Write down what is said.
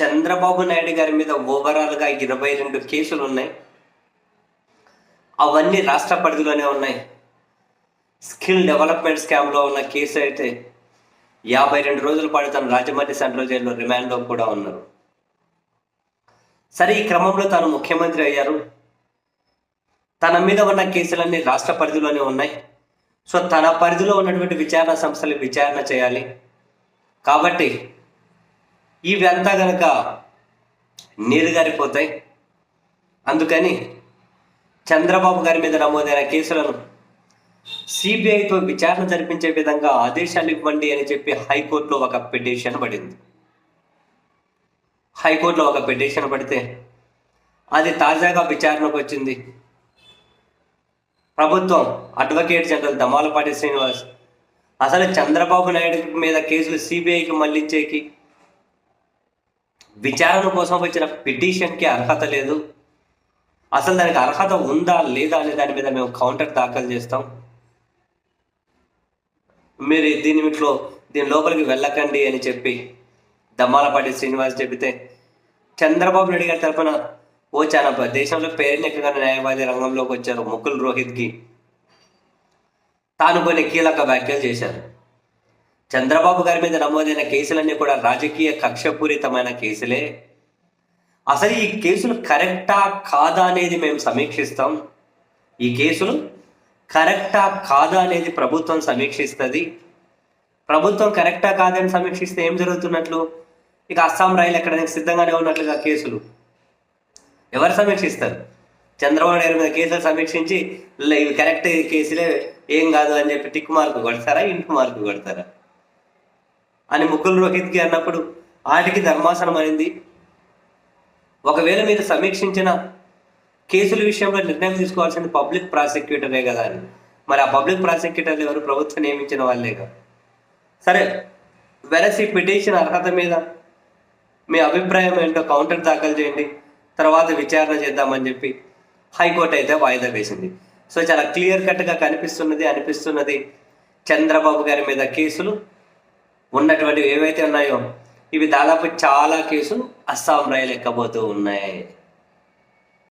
చంద్రబాబు నాయుడు గారి మీద ఓవరాల్గా ఇరవై రెండు కేసులు ఉన్నాయి. అవన్నీ రాష్ట్ర పరిధిలోనే ఉన్నాయి. స్కిల్ డెవలప్మెంట్ స్కామ్లో ఉన్న కేసు అయితే యాభై రెండు రోజుల పాటు తను రాజమండ్రి సెంట్రల్ జైల్లో రిమాండ్లో కూడా ఉన్నారు. సరే ఈ క్రమంలో తాను ముఖ్యమంత్రి అయ్యారు. తన మీద ఉన్న కేసులన్నీ రాష్ట్ర పరిధిలోనే ఉన్నాయి. సో తన పరిధిలో ఉన్నటువంటి విచారణ సంస్థలు విచారణ చేయాలి. కాబట్టి ఇవంతా గనక నీరుగారిపోతాయి. అందుకని చంద్రబాబు గారి మీద నమోదైన కేసులను సిబిఐతో విచారణ జరిపించే విధంగా ఆదేశాలు ఇవ్వండి అని చెప్పి హైకోర్టులో ఒక పిటిషన్ పడింది. హైకోర్టులో ఒక పిటిషన్ పడితే అది తాజాగా విచారణకు వచ్చింది. ప్రభుత్వం అడ్వకేట్ జనరల్ దమాలపాటి శ్రీనివాస్ అసలు చంద్రబాబు నాయుడు మీద కేసులు సిబిఐకి మళ్ళించేకి విచారణ కోసం వచ్చిన పిటిషన్కి అర్హత లేదు. అసలు దానికి అర్హత ఉందా లేదా అనే దాని మీద మేము కౌంటర్ దాఖలు చేస్తాం. మీరు దీని వీటిలో దీని లోపలికి వెళ్ళకండి అని చెప్పి దమ్మాలపాటి శ్రీనివాస్ చెబితే చంద్రబాబు నాయుడు గారి తరఫున ఓ చాలా దేశంలో పేరునెక్కగా న్యాయవాది రంగంలోకి వచ్చారు ముకుల్ రోహిత్కి. తాను కొన్ని కీలక వ్యాఖ్యలు చేశారు. చంద్రబాబు గారి మీద నమోదైన కేసులన్నీ కూడా రాజకీయ కక్షపూరితమైన కేసులే. అసలు ఈ కేసులు కరెక్టా కాదా అనేది మేము సమీక్షిస్తాం. ఈ కేసులు కరెక్టా కాదా అనేది ప్రభుత్వం సమీక్షిస్తుంది. ప్రభుత్వం కరెక్టా కాదని సమీక్షిస్తే ఏం జరుగుతున్నట్లు? ఇక అస్సాం రైలు ఎక్కడానికి సిద్ధంగానే ఉన్నట్లుగా కేసులు? ఎవరు సమీక్షిస్తారు? చంద్రబాబు నాయుడు మీద కేసులు సమీక్షించి ఇవి కరెక్ట్ కేసులే ఏం కాదు అని చెప్పి టిక్ మార్కు కొడతారా ఇంటి మార్కు కొడతారా? అని ముకుల్ రోహిత్కి అన్నప్పుడు ఆటికి ధర్మాసనం అయింది. ఒకవేళ మీరు సమీక్షించిన కేసుల విషయంలో నిర్ణయం తీసుకోవాల్సింది పబ్లిక్ ప్రాసిక్యూటరే కదా అని. మరి ఆ పబ్లిక్ ప్రాసిక్యూటర్లు ఎవరు? ప్రభుత్వం నియమించిన వాళ్ళేగా సరే వెరస్ ఈ పిటిషన్ అర్హత మీద మీ అభిప్రాయం ఏంటో కౌంటర్ దాఖలు చేయండి. తర్వాత విచారణ చేద్దామని చెప్పి హైకోర్టు అయితే వాయిదా వేసింది. సో చాలా క్లియర్ కట్గా కనిపిస్తున్నది అనిపిస్తున్నది చంద్రబాబు గారి మీద కేసులు ఉన్నటువంటివి ఏవైతే ఉన్నాయో ఇవి దాదాపు చాలా కేసులు అస్సాం రైలు ఎక్కబోతూ ఉన్నాయి.